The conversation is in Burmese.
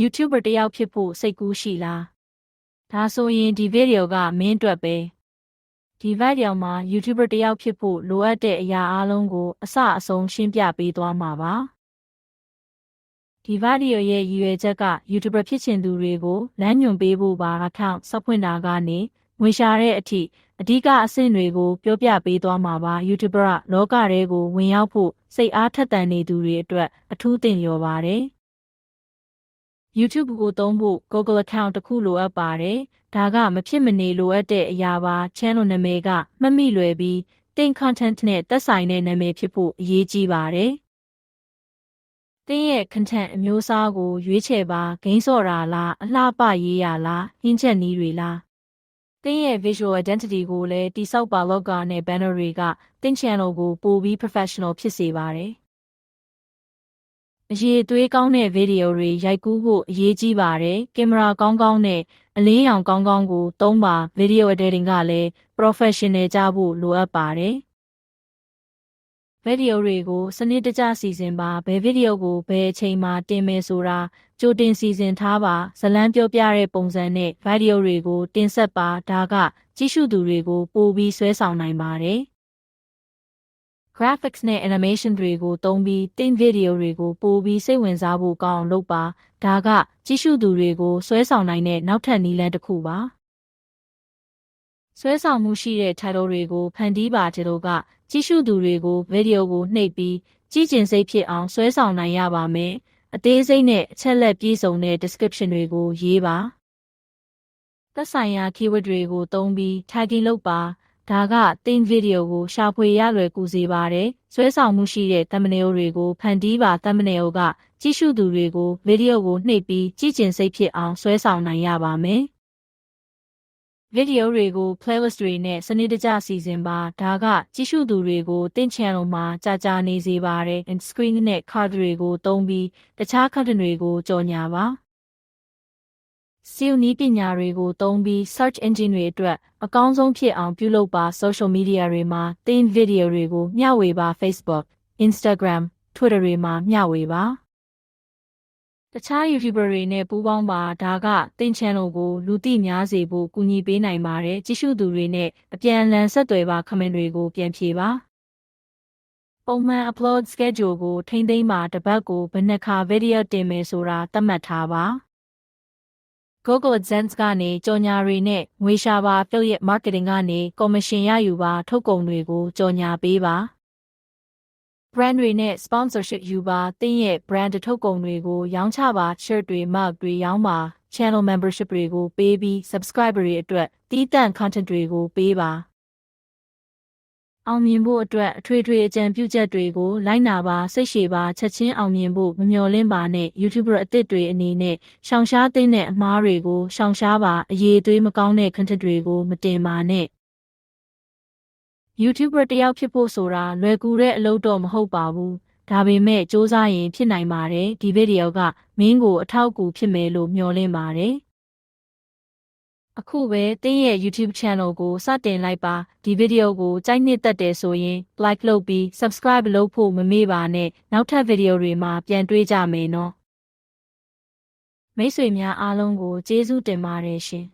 YouTuber တစ်ယောက်ဖြစ်ဖို့စိတ်ကူးရှိလားဒါဆိုရင်ဒီဗီဒီယိုကမင်းအတွက်ပဲဒီဗီဒီယိုမှာ YouTuber တစ်ယောက်ဖြစ်ဖို့လိုအပ်တဲ့အရာအလုံးကိုအစအဆုံးရှင်းပြပေးသွားမှာပါဒီဗီဒီယိုရဲ့ရည်ရွယ်ချက်က YouTuber ဖြစ်ချင်သူတွေကိုလမ်းညွှန်ပေးဖို့ပါထောင်စောက်ဖွင့်တာကနေငွေရှာတဲ့အထိအဓိကအဆင့်တွေကိုပြောပြပေးသွားမှာပါ YouTuber ကလောကထဲကိုဝင်ရောက်ဖို့စိတ်အားထက်သန်နေသူတွေအတွက်အထူးသင်လျော်ပါတယ် YouTube ကိုသုံးဖို့ Google account တစ်ခုလိုအပ်ပါတယ်။ဒါကမဖြစ်မနေလိုအပ်တဲ့အရာပါ channel နာမည်ကမှတ်မိလွယ်ပြီးတင် content နဲ့သက်ဆိုင်တဲ့နာမည်ဖြစ်ဖို့အရေးကြီးပါတယ်။တင်ရဲ့ content အမျိုးအစားကိုရွေးချယ်ပါဂိမ်းစော့တာလားအလှပရေးရလားဟင်းချက်နည်းတွေလားတင်ရဲ့ visual identity ကိုလည်းတိစောက်ပါ logo နဲ့ banner တွေကတင် channel ကိုပိုပြီး professional ဖြစ်စေပါတယ်။ အရေးသွေးကောင်းတဲ့ဗီဒီယိုတွေရိုက်ကူးဖို့အရေးကြီးပါတယ်။ကင်မရာကောင်းကောင်းနဲ့အလင်းရောင်ကောင်းကောင်းကိုသုံးပါဗီဒီယို editing ကလည်း professional ကြဖို့လိုအပ်ပါတယ်။ဗီဒီယိုတွေကိုစနစ်တကျစီစဉ်ပါဘယ်ဗီဒီယိုကိုဘယ်အချိန်မှာတင်မယ်ဆိုတာကြိုတင်စီစဉ်ထားပါဇလန်းပြောပြတဲ့ပုံစံနဲ့ဗီဒီယိုတွေကိုတင်ဆက်ပါဒါကကြည့်ရှုသူတွေကိုပိုပြီးဆွဲဆောင်နိုင်ပါတယ်။ graphics နဲ့ animation တွေကိုသုံးပြီးတင် video တွေကိုပိုပြီးစိတ်ဝင်စားဖို့ကောင်းအောင်လုပ်ပါဒါကကြည့်ရှုသူတွေကိုဆွဲဆောင်နိုင်တဲ့နောက်ထပ်နည်းလမ်းတစ်ခုပါဆွဲဆောင်မှုရှိတဲ့ title တွေကိုဖန်တီးပါတဲ့တို့ကကြည့်ရှုသူတွေကို video ကိုနှိပ်ပြီးကြည့်ကျင်စိတ်ဖြစ်အောင်ဆွဲဆောင်နိုင်ရပါမယ်အသေးစိတ်နဲ့အချက်လက်ပြည့်စုံတဲ့ description တွေကိုရေးပါသက်ဆိုင်ရာ keyword တွေကိုသုံးပြီး tagging လုပ်ပါ ဒါကတင်ဗီဒီယိုကိုရှာဖွေရလွယ်ကူစေပါတယ်။ဆွဲဆောင်မှုရှိတဲ့ thumbnail တွေကိုဖန်တီးပါ thumbnail ကကြည့်ရှုသူတွေကိုဗီဒီယိုကိုနှိပ်ပြီးကြည့်ကျင်စိတ်ဖြစ်အောင်ဆွဲဆောင်နိုင်ရပါမယ်။ဗီဒီယိုတွေကို playlist တွေနဲ့စနစ်တကျစီစဉ်ပါဒါကကြည့်ရှုသူတွေကိုတင့် channel မှာကြာကြာနေစေပါတယ် and screen နဲ့ card တွေကိုသုံးပြီးတခြား content တွေကိုကြော်ညာပါ စီယုနီးပညာတွေကိုသုံးပြီး search engine တွေအတွက်အကောင်းဆုံးဖြစ်အောင်ပြုလုပ်ပါ social media တွေမှာသင် video တွေကိုမျှဝေပါ Facebook, Instagram, Twitter တွေမှာမျှဝေပါတခြား YouTuber တွေနဲ့ပူးပေါင်းပါဒါကသင် channel ကိုလူသိများစေဖို့ကူညီပေးနိုင်ပါတယ်ကြည့်ရှုသူတွေနဲ့အပြန်အလှန်ဆက်သွယ်ပါ comment တွေကိုပြန်ဖြေပါပုံမှန် upload schedule ကိုထိမ့်သိမ်းပါတစ်ပတ်ကိုဘယ်နှခါ video တင်မယ်ဆိုတာသတ်မှတ်ထားပါ Google AdSense ကနေကြော်ညာတွေနဲ့ငွေရှာပါ affiliate marketing ကနေကော်မရှင်ရယူပါထုတ်ကုန်တွေကိုကြော်ညာပေးပါ brand တွေနဲ့ sponsorship ယူပါတင်းရဲ့ brand ထုတ်ကုန်တွေကိုရောင်းချပါ shirt တွေ mug တွေရောင်းပါ channel membership တွေကိုပေးပြီး subscriber တွေအတွက်တီးတန့် content တွေကိုပေးပါ အောင်မြင်ဖို့အတွက်အထွေထွေအကြံပြုချက်တွေကိုလိုက်နာပါစိတ်ရှည်ပါချက်ချင်းအောင်မြင်ဖို့မမျှော်လင့်ပါနဲ့ YouTuber အသစ်တွေအနေနဲ့ရှောင်ရှားသိတဲ့အမှားတွေကိုရှောင်ရှားပါအရေးသွေးမကောင်းတဲ့ content တွေကိုမတင်ပါနဲ့ YouTuber တယောက်ဖြစ်ဖို့ဆိုတာလွယ်ကူတဲ့အလုပ်တော့မဟုတ်ပါဘူးဒါပေမဲ့စူးစမ်းရင်ဖြစ်နိုင်ပါတယ်ဒီဗီဒီယိုကမင်းကိုအထောက်အကူဖြစ်မယ်လို့မျှော်လင့်ပါတယ် အခုပဲတင်းရဲ့ YouTube channel ကိုစတင်လိုက်ပါဒီဗီဒီယိုကိုကြိုက်နှစ်သက်တယ်ဆိုရင် like လုပ်ပြီး subscribe လုပ်ဖို့မမေ့ပါနဲ့နောက်ထပ်ဗီဒီယိုတွေမှာပြန်တွေ့ကြမယ်နော်မိတ်ဆွေများအားလုံးကိုကျေးဇူးတင်ပါတယ်ရှင်